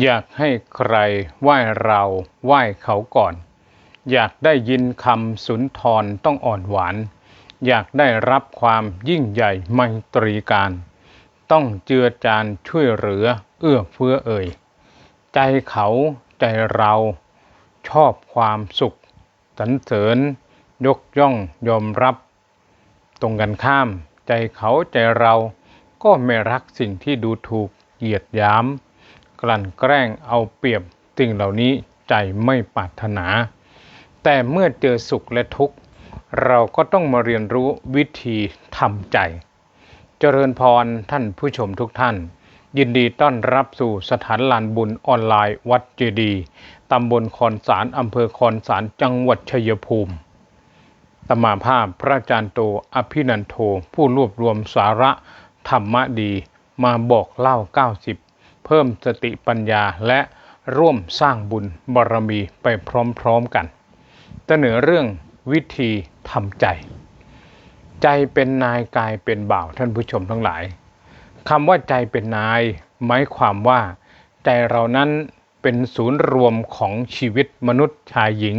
อยากให้ใครไหว้เราไหว้เขาก่อน อยากได้ยินคำสุนทรต้องอ่อนหวาน อยากได้รับความยิ่งใหญ่ไมตรีการ ต้องเจือจานช่วยเหลือเอื้อเฟื้อเอ่ย ใจเขาใจเราชอบความสุขสรรเสริญ ยกย่องยอมรับ ตรงกันข้าม ใจเขาใจเราก็ไม่รักสิ่งที่ดูถูกเหยียดหยาม กลั่นแกล้งเอาเปรียบสิ่งเหล่านี้ใจไม่ปรารถนา แต่เมื่อเจอสุขและทุกข์ เราก็ต้องมาเรียนรู้วิธีทำใจ เจริญพรท่านผู้ชมทุกท่าน ยินดีต้อนรับสู่สถานลานบุญออนไลน์วัดเจดีตำบลคอนสารอำเภอคอนสารจังหวัดชัยภูมิตมาภาพพระอาจารย์โตอภินันโท ผู้รวบรวมสาระธรรมะดีมาบอกเล่า 90 เพิ่มสติปัญญาและร่วมสร้างบุญบารมีไปพร้อมๆกันเสนอเรื่องวิธีทำใจ ใจเป็นนายกายเป็นบ่าวท่านผู้ชมทั้งหลายคำว่าใจเป็นนายหมายความว่า ใจเรานั้นเป็นศูนย์รวมของชีวิตมนุษย์ชายหญิง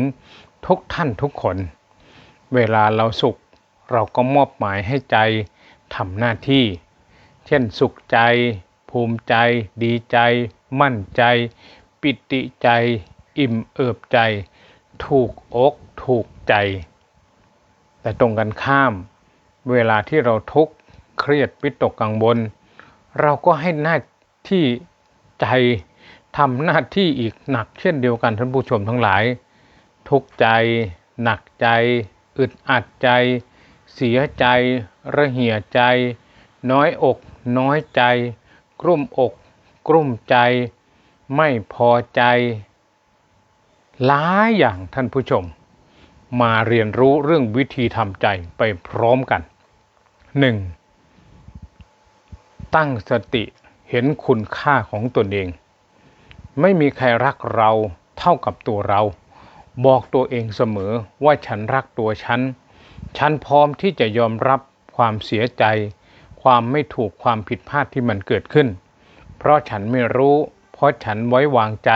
ทุกท่านทุกคน เวลาเราสุขเราก็มอบหมายให้ใจทำหน้าที่ เช่นสุขใจ ภูมิใจ ดีใจ มั่นใจ ปิติใจ อิ่มเอิบใจ ถูกอกถูกใจ แต่ตรงกันข้าม เวลาที่เราทุกข์เครียดวิตกกังวลเราก็ให้หน้าที่ใจทำหน้าที่อีกหนักเช่นเดียวกันท่านผู้ชมทั้งหลาย ทุกใจ หนักใจ อึดอัดใจ เสียใจ ระเหี่ยใจ น้อยอกน้อยใจ กลุ่มอกกลุ่มใจ ไม่พอใจหลายอย่างท่านผู้ชม มาเรียนรู้เรื่องวิธีทำใจไปพร้อมกัน 1. ตั้งสติเห็นคุณค่าของตนเอง ไม่มีใครรักเราเท่ากับตัวเรา บอกตัวเองเสมอว่าฉันรักตัวฉัน ฉันพร้อมที่จะยอมรับความเสียใจ ความไม่ถูกความผิดพลาดที่มันเกิดขึ้น เพราะฉันไม่รู้ เพราะฉันไว้วางใจ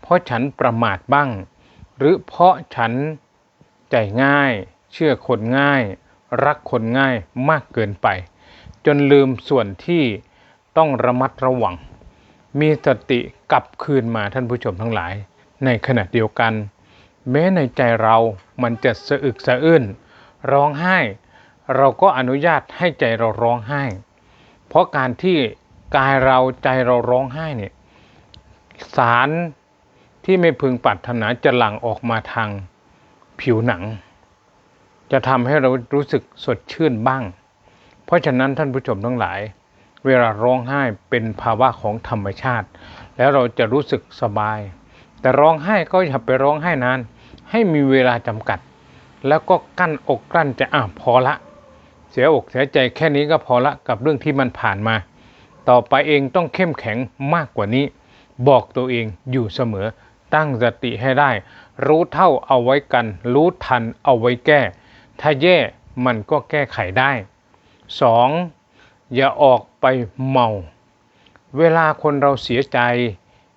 เพราะฉันประมาทบ้าง หรือเพราะฉันใจง่าย เชื่อคนง่าย รักคนง่ายมากเกินไป จนลืมส่วนที่ต้องระมัดระวัง มีสติกลับคืนมาท่านผู้ชมทั้งหลาย ในขณะเดียวกัน แม้ในใจเรามันจะสะอึกสะอื้นร้องไห้ เราก็อนุญาตให้ใจเราร้องไห้ เพราะการที่กายเราใจเราร้องไห้เนี่ยสารที่ไม่พึงปรารถนาจะหลั่งออกมาทางผิวหนัง จะทำให้เรารู้สึกสดชื่นบ้าง เพราะฉะนั้นท่านผู้ชมทั้งหลาย เวลาร้องไห้เป็นภาวะของธรรมชาติ แล้วเราจะรู้สึกสบาย แต่ร้องไห้ก็อย่าไปร้องไห้นาน ให้มีเวลาจำกัด แล้วก็กั้นอกกลั้นจะอะพอละ เสียอกเสียใจแค่นี้ก็พอละกับเรื่องที่มันผ่านมา ต่อไปเองต้องเข้มแข็งมากกว่านี้ บอกตัวเองอยู่เสมอ ตั้งสติให้ได้ รู้เท่าเอาไว้กัน รู้ทันเอาไว้แก้ ถ้าแย่มันก็แก้ไขได้ 2. อย่าออกไปเมา เวลาคนเราเสียใจ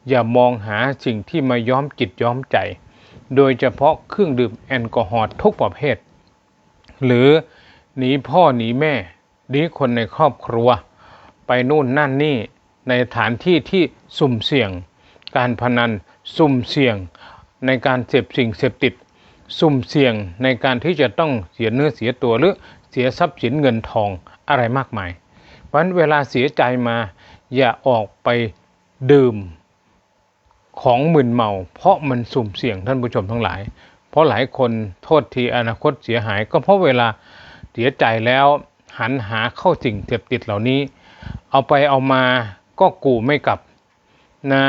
อย่ามองหาสิ่งที่มาย้อมจิตย้อมใจ โดยเฉพาะเครื่องดื่มแอลกอฮอล์ทุกประเภท หรือ หนีพ่อหนีแม่หนีคนในครอบครัว ไปนู่นนั่นนี่ในฐานที่ที่สุ่มเสี่ยง การพนันสุ่มเสี่ยง ในการเสพสิ่งเสพติด สุ่มเสี่ยงในการที่จะต้องเสียเนื้อเสียตัวหรือเสียทรัพย์สินเงินทองอะไรมากมาย เพราะฉะนั้นเวลาเสียใจมาอย่าออกไปดื่มของมึนเมา เพราะมันสุ่มเสี่ยงท่านผู้ชมทั้งหลาย เพราะหลายคนโทษทีอนาคตเสียหาย ก็เพราะเวลา เสียใจแล้วหันหาเข้าสิ่งเสพติดเหล่านี้ เอาไปเอามาก็กูไม่กลับนะ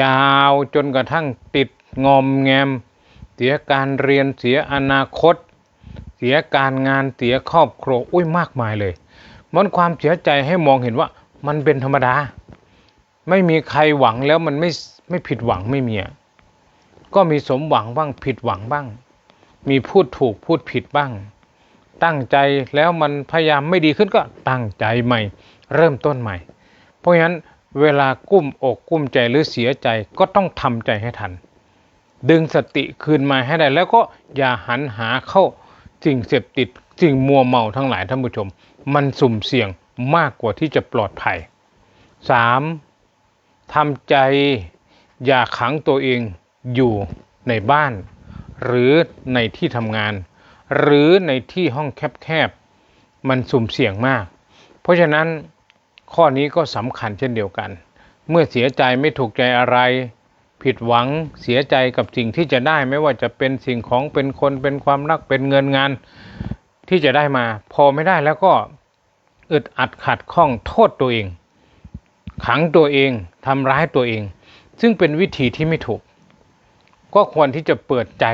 ยาวจนกระทั่งติดงอมแงม เสียการเรียนเสียอนาคต เสียการงานเสียครอบครัวอุ้ยมากมายเลย มันความเสียใจให้มองเห็นว่ามันเป็นธรรมดา ไม่มีใครหวังแล้วมันไม่ไม่ผิดหวังไม่มีอะก็มีสมหวังบ้างผิดหวังบ้าง มีพูดถูกพูดผิดบ้าง ตั้งใจแล้วมันพยายามไม่ดีขึ้นก็ตั้งใจใหม่ เริ่มต้นใหม่ เพราะฉะนั้นเวลากุ้มอกกุ้มใจหรือเสียใจก็ต้องทำใจให้ทัน ดึงสติคืนมาให้ได้ แล้วก็อย่าหันหาเข้าสิ่งเสพติดสิ่งมัวเมาทั้งหลายท่านผู้ชม มันสุ่มเสี่ยงมากกว่าที่จะปลอดภัย 3. ทำใจอย่าขังตัวเองอยู่ในบ้าน หรือในที่ทำงาน หรือในที่ห้องแคบๆมันสุ่มเสี่ยงมาก เพราะฉะนั้นข้อนี้ก็สำคัญเช่นเดียวกัน เมื่อเสียใจไม่ถูกใจอะไร ผิดหวังเสียใจกับสิ่งที่จะได้ไม่ว่าจะเป็นสิ่งของเป็นคนเป็นความรักเป็นเงินงานที่จะได้มา พอไม่ได้แล้วก็อึดอัดขัดข้องโทษตัวเอง ขังตัวเองทำร้ายตัวเอง ซึ่งเป็นวิธีที่ไม่ถูก ก็ควรที่จะเปิดใจ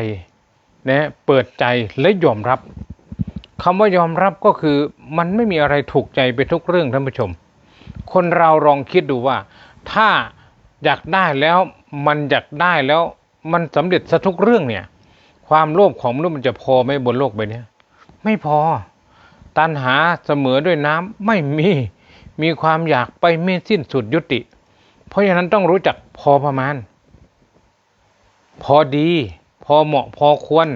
นะเปิดใจและยอมรับคำว่ายอมรับก็คือมันไม่มีอะไรถูกใจไปทุกเรื่องท่านผู้ชม คนเราลองคิดดูว่า ถ้าอยากได้แล้วมันอยากได้แล้วมันสำเร็จซะทุกเรื่องเนี่ย ความโลภของมนุษย์มันจะพอไหมบนโลกใบนี้ไม่พอ ตัณหาเสมอด้วยน้ำไม่มีมีความอยากไปไม่สิ้นสุดยุติ เพราะฉะนั้นต้องรู้จักพอประมาณ พอดี พอเหมาะพอควร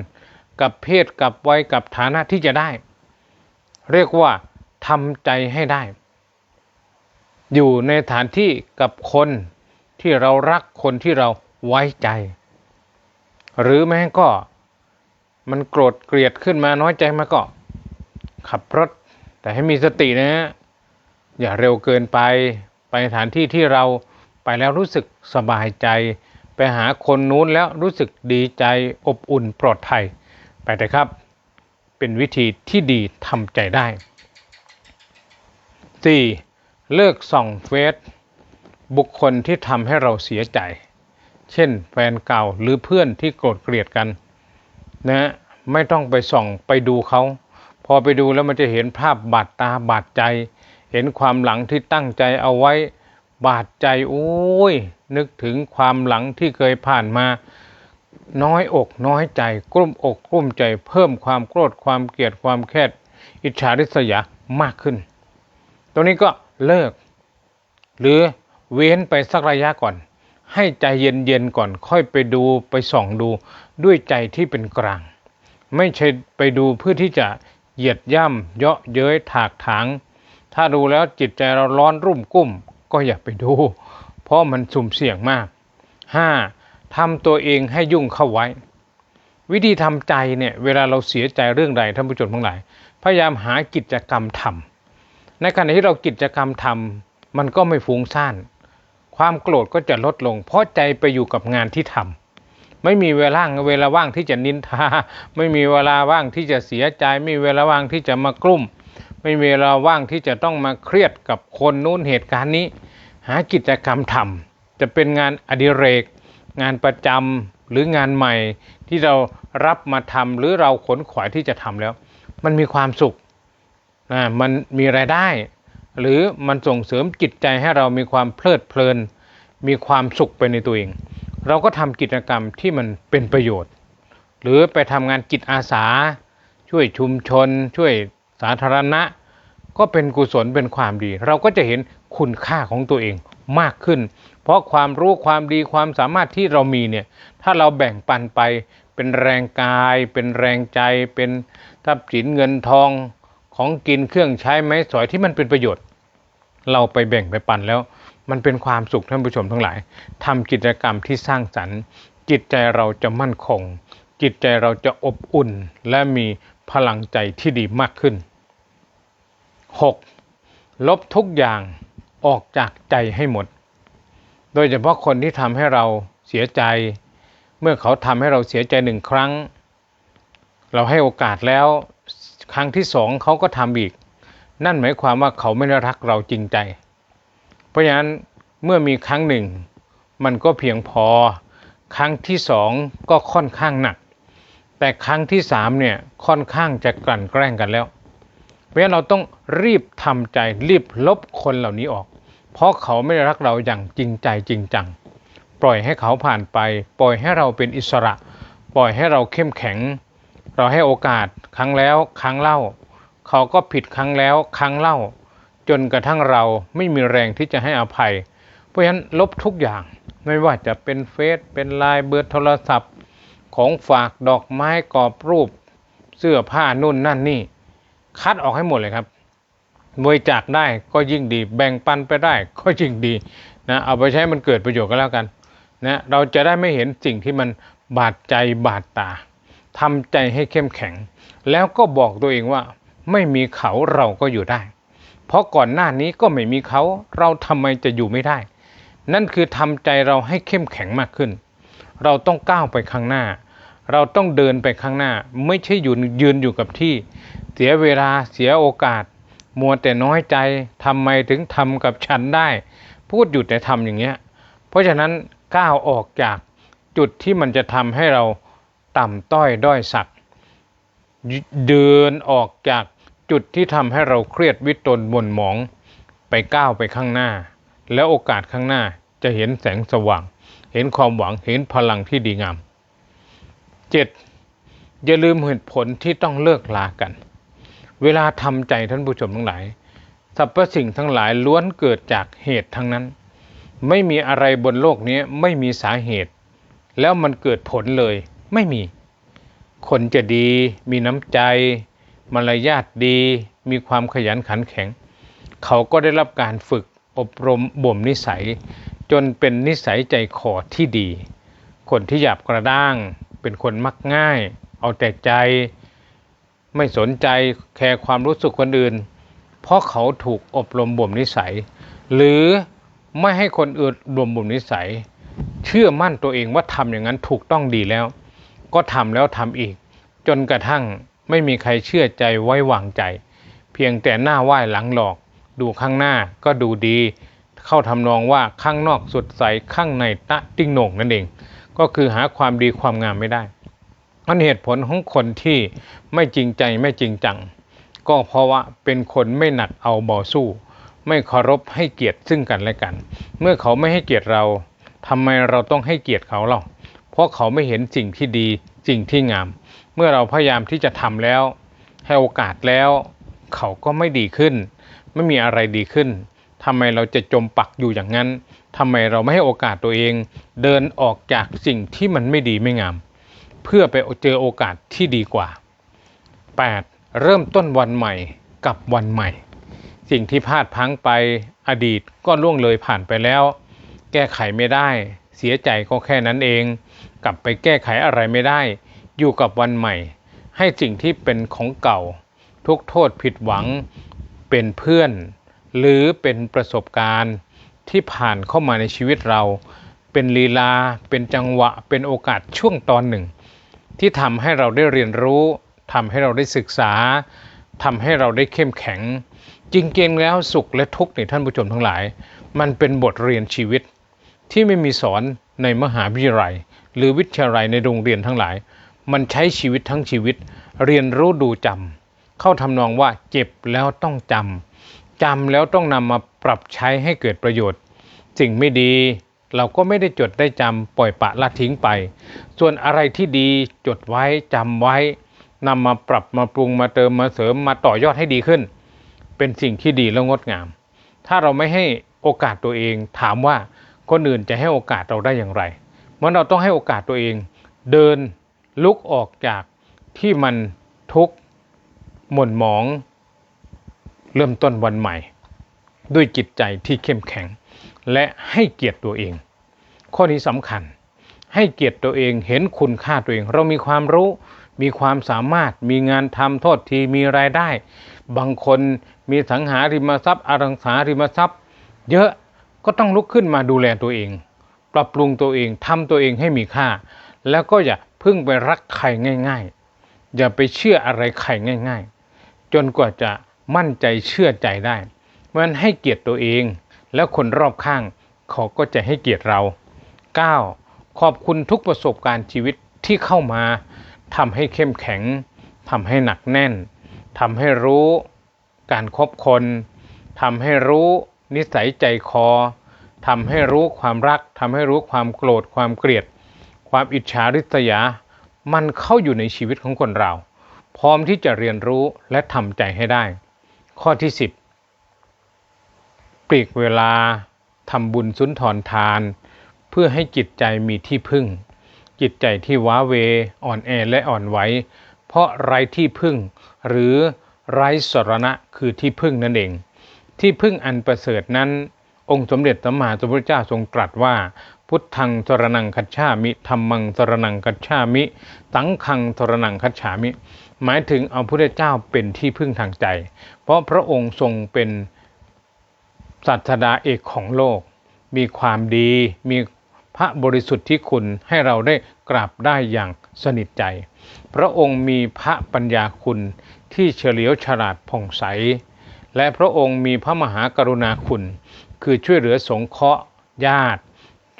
กับเพศกับวัยกับฐานะที่จะได้ เรียกว่าทำใจให้ได้ อยู่ในฐานที่กับคนที่เรารักคนที่เราไว้ใจ หรือแม้ก็มันโกรธเกลียดขึ้นมาน้อยใจมาก็ ขับรถ แต่ให้มีสตินะฮะอย่าเร็วเกินไป ไปสถานที่ที่เราไปแล้วรู้สึกสบายใจ ไปหาคนนู้นแล้วรู้สึกดีใจอบอุ่นปลอดภัย ไปเถอะครับ เป็นวิธีที่ดีทำใจได้ 4. เลิกส่องเฟซบุคคลที่ทำให้เราเสียใจ เช่นแฟนเก่าหรือเพื่อนที่โกรธเกลียดกันนะไม่ต้องไปส่องไปดูเขา พอไปดูแล้วมันจะเห็นภาพบาดตาบาดใจ เห็นความหลังที่ตั้งใจเอาไว้ บาดใจโอ้ย นึกถึงความหลังที่เคยผ่านมา น้อยอกน้อยใจ กลุ้มอกกลุ้มใจ เพิ่มความโกรธความเกลียดความแค้นอิจฉาริษยามากขึ้น ตรงนี้ก็เลิก หรือเว้นไปสักระยะก่อน ให้ใจเย็นๆก่อน ค่อยไปดูไปส่องดูด้วยใจที่เป็นกลาง ไม่ใช่ไปดูเพื่อที่จะเหยียดย่ำเยาะเย้ยถากถาง ถ้าดูแล้วจิตใจเราร้อนรุ่มกุ้ม ก็อย่าไปดู เพราะมันสุ่มเสี่ยงมาก 5. ทำตัวเองให้ยุ่งเข้าไว้ วิธีทำใจเนี่ยเวลาเราเสียใจเรื่องใดท่านผู้ชมทั้งหลาย พยายามหากิจกรรมทำในขณะที่เรากิจกรรมทำมันก็ไม่ฟุ้งซ่านความโกรธก็จะลดลง เพราะใจไปอยู่กับงานที่ทำไม่มีเวลาเวลาว่างที่จะนินทา ไม่มีเวลาว่างที่จะเสียใจ ไม่มีเวลาว่างที่จะมากลุ้ม ไม่มีเวลาว่างที่จะต้องมาเครียดกับคนนู้นเหตุการณ์นี้ หากิจกรรมทำจะเป็นงานอดิเรก งานประจำหรืองานใหม่ที่เรารับมาทำหรือเราขนขวายที่จะทำแล้ว มันมีความสุขนะมันมีรายได้ หรือมันส่งเสริมจิตใจให้เรามีความเพลิดเพลิน มีความสุขไปในตัวเอง เราก็ทำกิจกรรมที่มันเป็นประโยชน์ หรือไปทำงานจิตอาสา ช่วยชุมชน ช่วย สาธารณะ ก็เป็นกุศลเป็นความดี เราก็จะเห็นคุณค่าของตัวเองมากขึ้น เพราะความรู้ความดีความสามารถที่เรามีเนี่ยถ้าเราแบ่งปันไปเป็นแรงกาย เป็นแรงใจ เป็นทรัพย์สินเงินทองของกินเครื่องใช้ไม้สอยที่มันเป็นประโยชน์ เราไปแบ่งไปปันแล้ว มันเป็นความสุขท่านผู้ชมทั้งหลายทำกิจกรรมที่สร้างสรรค์ จิตใจเราจะมั่นคง จิตใจเราจะอบอุ่นและมี พลังใจที่ดีมากขึ้น 6. ลบทุกอย่างออกจากใจให้หมด โดยเฉพาะคนที่ทำให้เราเสียใจ เมื่อเขาทำให้เราเสียใจหนึ่งครั้ง เราให้โอกาสแล้วครั้งที่สองเขาก็ทำอีก นั่นหมายความว่าเขาไม่ได้รักเราจริงใจ เพราะฉะนั้นเมื่อมีครั้งหนึ่ง มันก็เพียงพอ ครั้งที่สองก็ค่อนข้างหนัก แต่ครั้งที่สามเนี่ยค่อนข้างจะกลั่นแกล้งกันแล้ว เพราะฉะนั้นเราต้องรีบทำใจรีบลบคนเหล่านี้ออก เพราะเขาไม่ได้รักเราอย่างจริงใจจริงจัง ปล่อยให้เขาผ่านไป ปล่อยให้เราเป็นอิสระ ปล่อยให้เราเข้มแข็ง เราให้โอกาสครั้งแล้วครั้งเล่า เขาก็ผิดครั้งแล้วครั้งเล่า จนกระทั่งเราไม่มีแรงที่จะให้อภัย เพราะฉะนั้นลบทุกอย่างไม่ว่าจะเป็นเฟซเป็นไลน์เบอร์โทรศัพท์ ของฝากดอกไม้กรอบรูป เสื้อผ้านู่นนั่นนี่ คัดออกให้หมดเลยครับบริจาคได้ก็ยิ่งดี แบ่งปันไปได้ก็ยิ่งดีนะเอาไปใช้มันเกิดประโยชน์ก็แล้วกันนะเราจะได้ไม่เห็นสิ่งที่มันบาดใจบาดตาทำใจให้เข้มแข็ง แล้วก็บอกตัวเองว่า ไม่มีเขาเราก็อยู่ได้ เพราะก่อนหน้านี้ก็ไม่มีเขาเราทำไมจะอยู่ไม่ได้ นั่นคือทำใจเราให้เข้มแข็งมากขึ้น เราต้องก้าวไปข้างหน้า เราต้องเดินไปข้างหน้า ไม่ใช่อยู่ยืนอยู่กับที่ เสียเวลาเสียโอกาส มัวแต่น้อยใจทำไมถึงทำกับฉันได้ พูดอยู่แต่ทำอย่างเงี้ย เพราะฉะนั้นก้าวออกจากจุดที่มันจะทำให้เราต่ำต้อยด้อยสักเดินออกจากจุดที่ทำให้เราเครียดวิตนบ่นหมอง ไปก้าวไปข้างหน้า แล้วโอกาสข้างหน้าจะเห็นแสงสว่าง เห็นความหวังเห็นพลังที่ดีงาม 7. อย่าลืมเหตุผลที่ต้องเลิกลากัน เวลาทำใจท่านผู้ชมทั้งหลายสรรพสิ่งทั้งหลายล้วนเกิดจากเหตุทั้งนั้น ไม่มีอะไรบนโลกนี้ไม่มีสาเหตุ แล้วมันเกิดผลเลยไม่มี คนจะดีมีน้ำใจ มารยาทดี มีความขยันขันแข็ง เขาก็ได้รับการฝึกอบรมบ่มนิสัย จนเป็นนิสัยใจคอที่ดี คนที่หยาบกระด้าง เป็นคนมักง่าย เอาแต่ใจ ไม่สนใจแคร์ความรู้สึกคนอื่น เพราะเขาถูกอบรมบ่มนิสัย หรือไม่ให้คนอื่นบ่มบ่มนิสัย เชื่อมั่นตัวเองว่าทำอย่างนั้นถูกต้องดีแล้ว ก็ทำแล้วทำอีก จนกระทั่งไม่มีใครเชื่อใจไว้วางใจ เพียงแต่หน้าไหว้หลังหลอก ดูข้างหน้าก็ดูดี เข้าทำนองว่าข้างนอกสดใสข้างในตะติ้งโหน่งนั่นเอง ก็คือหาความดีความงามไม่ได้อันเหตุผลของคนที่ไม่จริงใจไม่จริงจัง ก็เพราะว่าเป็นคนไม่หนักเอาเบาสู้ ไม่เคารพให้เกียรติซึ่งกันและกัน เมื่อเขาไม่ให้เกียรติเราทำไมเราต้องให้เกียรติเขาเล่าเพราะเขาไม่เห็นสิ่งที่ดีสิ่งที่งาม เมื่อเราพยายามที่จะทำแล้ว ให้โอกาสแล้ว เขาก็ไม่ดีขึ้น ไม่มีอะไรดีขึ้นทำไมเราจะจมปักอยู่อย่างนั้น ทำไมเราไม่ให้โอกาสตัวเอง เดินออกจากสิ่งที่มันไม่ดีไม่งาม เพื่อไปเจอโอกาสที่ดีกว่า 8. เริ่มต้นวันใหม่กับวันใหม่ สิ่งที่พลาดพังไปอดีตก็ล่วงเลยผ่านไปแล้ว แก้ไขไม่ได้ เสียใจก็แค่นั้นเอง กลับไปแก้ไขอะไรไม่ได้ อยู่กับวันใหม่ ให้สิ่งที่เป็นของเก่า ทุกโทษผิดหวังเป็นเพื่อน หรือเป็นประสบการณ์ ที่ผ่านเข้ามาในชีวิตเรา เป็นลีลา เป็นจังหวะ เป็นโอกาสช่วงตอนหนึ่ง ที่ทำให้เราได้เรียนรู้ทำให้เราได้ศึกษาทำให้เราได้เข้มแข็ง จริงๆแล้วสุขและทุกข์ในท่านผู้ชมทั้งหลาย มันเป็นบทเรียนชีวิต ที่ไม่มีสอนในมหาวิทยาลัย หรือวิทยาลัยในโรงเรียนทั้งหลาย มันใช้ชีวิตทั้งชีวิต เรียนรู้ดูจำเข้าทำนองว่าเจ็บแล้วต้องจำ จำแล้วต้องนำมาปรับใช้ให้เกิดประโยชน์ สิ่งไม่ดีเราก็ไม่ได้จดได้จำปล่อยปะละทิ้งไป ส่วนอะไรที่ดีจดไว้จำไว้นำมาปรับมาปรุงมาเติมมาเสริมมาต่อยอดให้ดีขึ้น เป็นสิ่งที่ดีและงดงาม ถ้าเราไม่ให้โอกาสตัวเองถามว่าคนอื่นจะให้โอกาสเราได้อย่างไรเมื่อเราต้องให้โอกาสตัวเอง เดินลุกออกจากที่มันทุกข์หม่นหมอง เริ่มต้นวันใหม่ ด้วยจิตใจที่เข้มแข็ง และให้เกียรติตัวเอง ข้อนี้สำคัญ ให้เกียรติตัวเองเห็นคุณค่าตัวเอง เรามีความรู้มีความสามารถมีงานทำโทษทีมีรายได้ บางคนมีสังหาริมทรัพย์ อรังสาริมทรัพย์ เยอะก็ต้องลุกขึ้นมาดูแลตัวเอง ปรับปรุงตัวเองทำตัวเองให้มีค่า แล้วก็อย่าพึ่งไปรักใครง่าย ๆ อย่าไปเชื่ออะไรใครง่าย ๆ จนกว่าจะ มั่นใจเชื่อใจได้มันให้เกียรติตัวเอง แล้วคนรอบข้างเขาก็จะให้เกียรติเรา 9. ขอบคุณทุกประสบการณ์ชีวิตที่เข้ามาทำให้เข้มแข็งทำให้หนักแน่นทำให้รู้การครบคนทำให้รู้นิสัยใจคอทำให้รู้ความรักทำให้รู้ความโกรธความเกลียด ความอิจฉาริษยา มันเข้าอยู่ในชีวิตของคนเรา พร้อมที่จะเรียนรู้และทำใจให้ได้ ข้อที่ 10 ปลีกเวลาทำบุญสุนทรทาน เพื่อให้จิตใจมีที่พึ่ง จิตใจที่ว้าเวอ่อนแอและอ่อนไหวเพราะไร้ที่พึ่ง หรือไร้สรณะคือที่พึ่งนั่นเอง ที่พึ่งอันประเสริฐนั้น องค์สมเด็จสัมมาสัมพุทธเจ้าทรงตรัสว่า พุทธังสรนังคัจฉามิธรรมังสรนังคัจฉามิ สังฆังสรนังคัจฉามิ หมายถึงเอาพุทธเจ้าเป็นที่พึ่งทางใจ เพราะพระองค์ทรงเป็นศาสดาเอกของโลก มีความดีมีพระบริสุทธิ์ที่คุณให้เราได้กราบได้อย่างสนิทใจ พระองค์มีพระปัญญาคุณที่เฉลียวฉลาดผ่องใส และพระองค์มีพระมหากรุณาคุณ คือช่วยเหลือสงเคราะห์ญาติ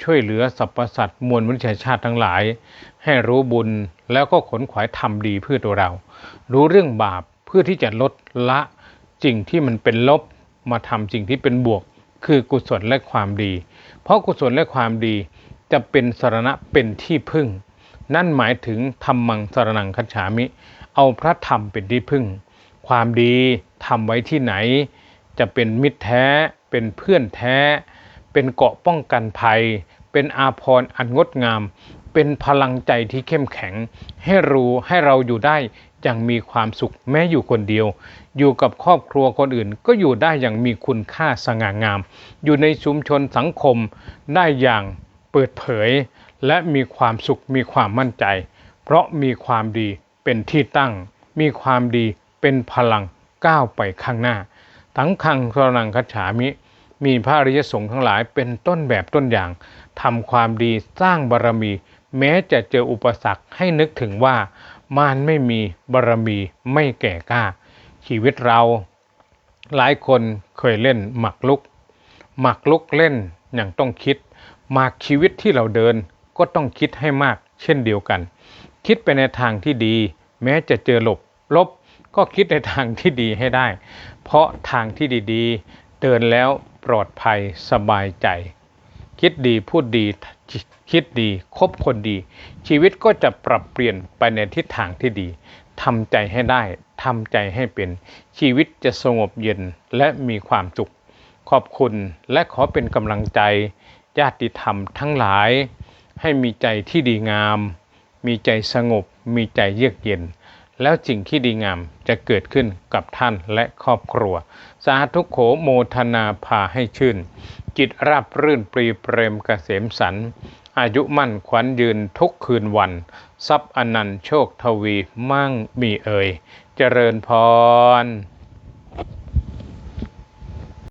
ช่วยเหลือสรรพสัตว์มวลมนุษยชาติทั้งหลาย ให้รู้บุญแล้วก็ขนขวายทำดีเพื่อตัวเรา รู้เรื่องบาปเพื่อที่จะลดละสิ่งที่มันเป็นลบมาทำสิ่งที่เป็นบวก คือกุศลและความดี เพราะกุศลและความดีจะเป็นสรณะเป็นที่พึ่ง นั่นหมายถึงธรรมังสารนังคัจฉามิ เอาพระธรรมเป็นที่พึ่ง ความดีทำไว้ที่ไหน จะเป็นมิตรแท้ เป็นเพื่อนแท้ เป็นเกาะป้องกันภัย เป็นอาภรณ์อันงดงาม เป็นพลังใจที่เข้มแข็ง ให้รู้ให้เราอยู่ได้ อย่างมีความสุขแม้อยู่คนเดียว อยู่กับครอบครัวคนอื่น ก็อยู่ได้อย่างมีคุณค่าสง่างาม อยู่ในชุมชนสังคมได้อย่างเปิดเผย และมีความสุขมีความมั่นใจ เพราะมีความดีเป็นที่ตั้ง มีความดีเป็นพลังก้าวไปข้างหน้า ทั้งคังสรนังคัจฉามิ มีพระอริยสงฆ์ทั้งหลายเป็นต้นแบบต้นอย่างทำความดีสร้างบารรมี แม้จะเจออุปสรรคให้นึกถึงว่า มารไม่มีบารรมีไม่แก่กล้า ชีวิตเรา หลายคนเคยเล่นหมักลุก หมักลุกเล่นอย่างต้องคิดหมากชีวิตที่เราเดินก็ต้องคิดให้มาก เช่นเดียวกัน คิดไปในทางที่ดี แม้จะเจอหลบลบ ก็คิดในทางที่ดีให้ได้ เพราะทางที่ดีๆ เดินแล้วปลอดภัยสบายใจ คิดดีพูดดี คิดดีคบคนดี ชีวิตก็จะปรับเปลี่ยนไปในทิศทางที่ดีทำใจให้ได้ทำใจให้เป็นชีวิตจะสงบเย็นและมีความสุข ขอบคุณและขอเป็นกำลังใจ ญาติธรรมทั้งหลาย ให้มีใจที่ดีงาม มีใจสงบ มีใจเยือกเย็น แล้วสิ่งที่ดีงามจะเกิดขึ้นกับท่านและครอบครัว สาธุโขโมทนาพาให้ชื่น จิตราบรื่นปรีเปรมกเกษมสัน อายุมั่นขวัญยืนทุกคืนวัน ทรัพย์อนันต์โชคทวีมั่งมีเอ่ย เจริญพร